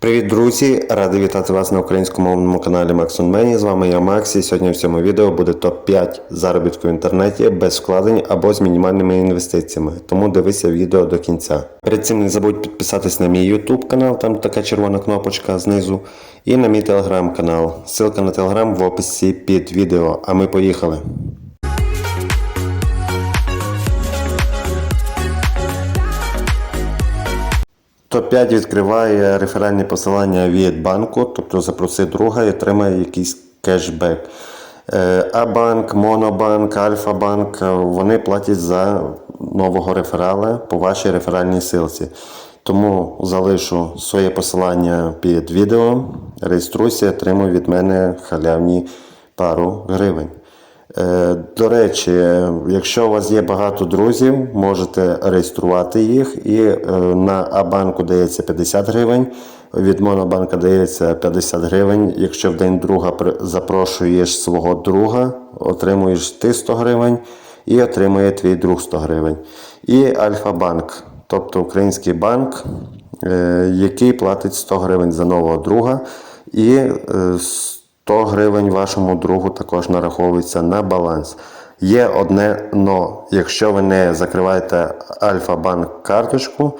Привіт, друзі! Радий вітати вас на українськомовному каналі Max on Many. З вами я Макс, і сьогодні в цьому відео буде топ-5 заробітку в інтернеті без вкладень або з мінімальними інвестиціями. Тому дивися відео до кінця. Перед цим не забудь підписатись на мій YouTube канал, там така червона кнопочка знизу, і на мій телеграм канал. Ссылка на телеграм в описі під відео. А ми поїхали. Топ-5 відкриває реферальні посилання від банку, тобто запроси друга і отримає якийсь кешбек. Е, А-банк, Монобанк, Альфа-банк е, вони платять за нового реферала по вашій реферальній силці. Тому залишу своє посилання під відео. Реєструйся, отримуй від мене халявні пару гривень. Е, До речі, якщо у вас є багато друзів, можете реєструвати їх і е, на А-банку дається 50 гривень, від Монобанка дається 50 гривень. Якщо в день друга запрошуєш свого друга, отримуєш ти 100 гривень і отримує твій друг 100 гривень. І Альфа-банк, тобто український банк, е, який платить 100 гривень за нового друга. І 100 гривень вашому другу також нараховується на баланс. Є одне но. Якщо ви не закриваєте Альфа-банк карточку,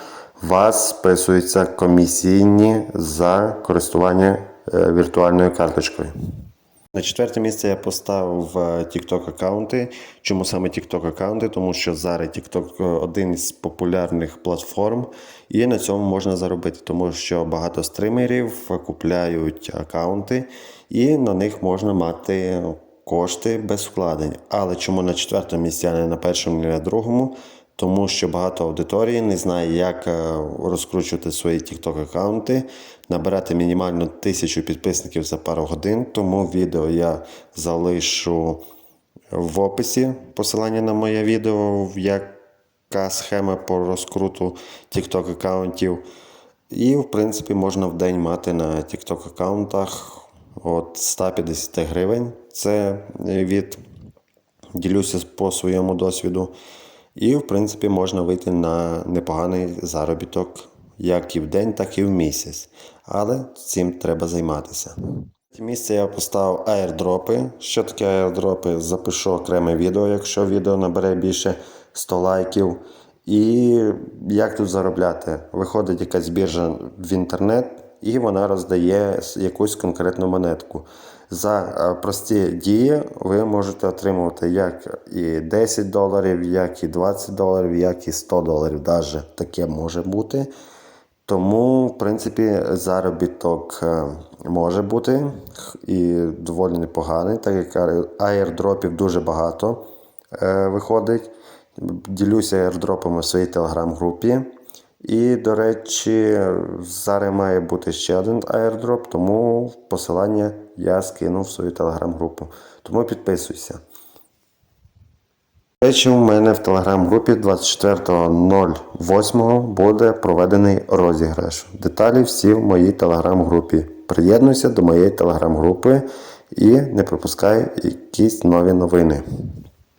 вас списуються комісійні за користування е, віртуальною карточкою. На четверте місце я поставив е, TikTok аккаунти. Чому саме TikTok аккаунти? Тому що зараз TikTok один із популярних платформ, і на цьому можна заробити, тому що багато стримерів купляють аккаунти, і на них можна мати кошти без вкладень. Але чому на четвертому місці, а не на першому, не на другому? Тому що багато аудиторії не знає, як е, розкручувати свої TikTok аккаунти, набирати мінімально тисячу підписників за пару годин. Тому відео я залишу в описі посилання на моє відео, яка схема по розкруту TikTok аккаунтів. І, в принципі, можна в день мати на TikTok аккаунтах от 150 гривень. Це від ділюся по своєму досвіду. І, в принципі, можна вийти на непоганий заробіток як і в день, так і в місяць. Але цим треба займатися. Місце я поставив аірдропи. Що таке аірдропи? Запишу окреме відео, якщо відео набере більше 100 лайків. І як тут заробляти? Виходить якась біржа в інтернет, і вона роздає якусь конкретну монетку. За е, прості дії ви можете отримувати як і 10 доларів, як і 20 доларів, як і 100 доларів. Навіть таке може бути. Тому, в принципі, заробіток е, може бути і доволі непоганий, так як аірдропів дуже багато е, виходить. Ділюся аірдропами в своїй телеграм-групі. І, до речі, зараз має бути ще один аірдроп, тому посилання я скинув в свою телеграм-групу. Тому підписуйся. До речі, у мене в телеграм-групі 24.08 буде проведений розіграш. Деталі всі в моїй телеграм-групі. Приєднуйся до моєї телеграм-групи і не пропускай якісь нові новини.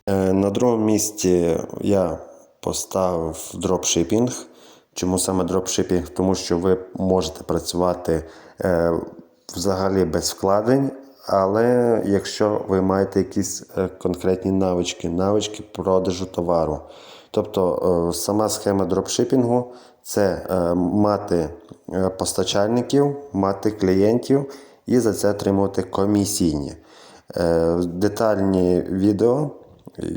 Е, На другому місці я поставив дропшипінг. Чому саме дропшипінг? Тому що ви можете працювати е, взагалі без вкладень, але якщо ви маєте якісь е, конкретні навички, навички продажу товару. Тобто е, сама схема дропшипінгу це е, мати постачальників, мати клієнтів і за це отримувати комісійні. Детальні відео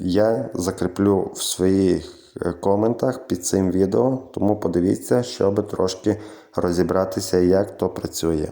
я закріплю в своїх коментах під цим відео, тому подивіться, щоб трошки розібратися, як то працює.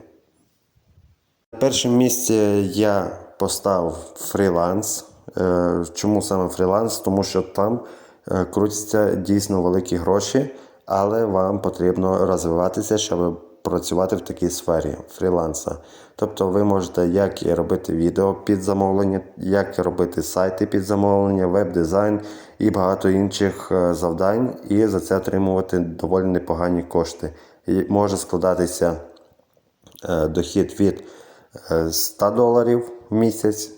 На першому місці я поставив фріланс. Е, Чому саме фріланс? Тому що там е, крутяться дійсно великі гроші, але вам потрібно розвиватися, щоб працювати в такій сфері фріланса. Тобто ви можете як і робити відео під замовлення, як і робити сайти під замовлення, веб-дизайн і багато інших е, завдань, і за це отримувати доволі непогані кошти. І може складатися е, дохід від е, 100 доларів в місяць,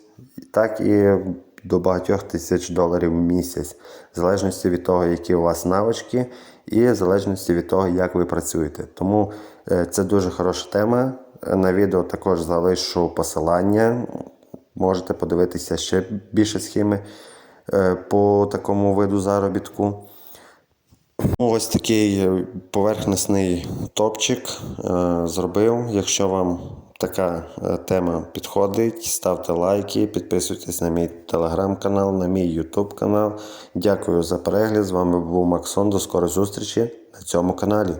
так і до багатьох тисяч доларів в місяць, в залежності від того, які у вас навички і в залежності від того, як ви працюєте. Тому е, це дуже хороша тема. На відео також залишу посилання. Можете подивитися ще більше схеми е, по такому виду заробітку. Ну, Ось такий поверхностний топчик е, зробив. Якщо вам така е, тема підходить, ставте лайки, підписуйтесь на мій телеграм-канал, на мій ютуб канал. Дякую за перегляд. З вами був Максон. До скорої зустрічі на цьому каналі.